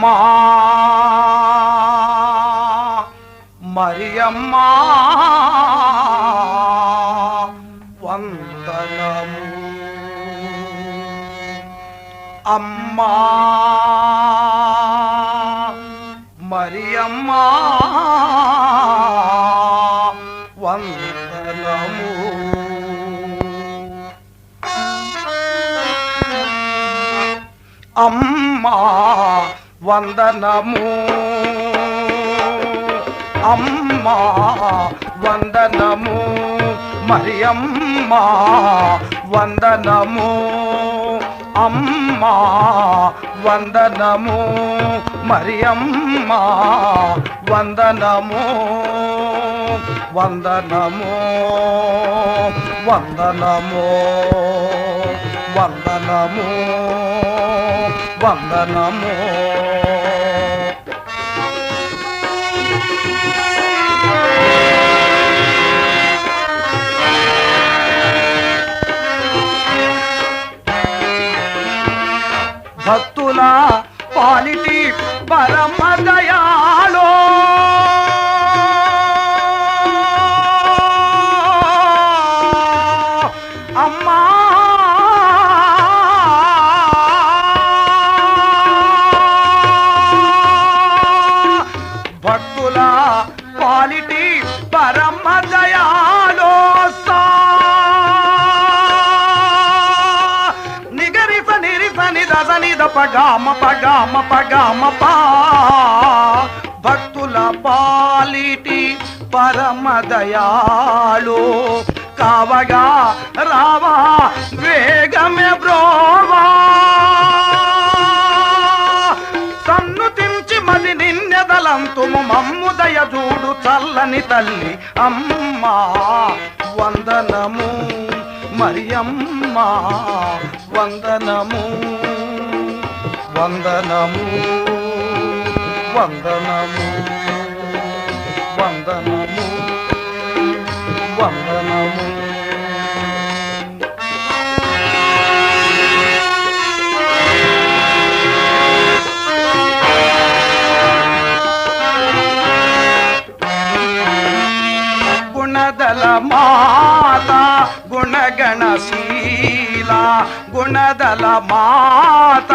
అమ్మా. మరియమ్మా. వందనము. అమ్మా. మరియమ్మా. వందనము. అమ్మా. వందనము. అమ్మా వందనము. మరియమ్మా వందనము. అమ్మా వందనము. మరియమ్మా వందనము. వందనము. వందనము. వందనము వందనము. భక్తుల పాలిటి పరమ దయాలో భక్తుల పాలిటి పరమ దయాలో సా నిగరిస నిరిస నిదస నిద పగామ పగామ పగామ పా. భక్తుల పాలిటి పరమ దయాలో కావగా రావా. నిన్నెదలంతుము మమ్ము దయజూడు చల్లని తల్లి అమ్మా. వందనము మరియమ్మా. వందనము వందనము వందనము వందనము వందనము గుణదల మాత గుణగణశీల గుణదల మాత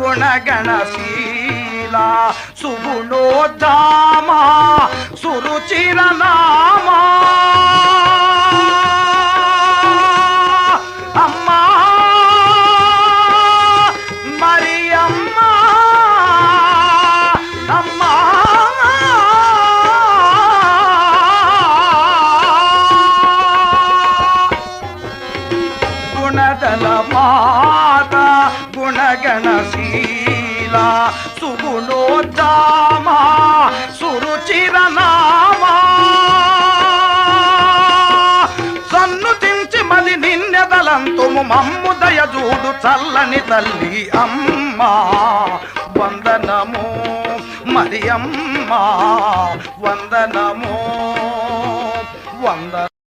గుణగణశీల సుగుణోద్ధామ సురుచిరనా గుణదల మాత గుణగణశీల సుగుణోద్దామా సురుచిర నామా సన్నుతించి మది నిన్నెదలంతుము మమ్ము దయజూడు చల్లని తల్లి అమ్మా వందనము మరి అమ్మా వందనము వంద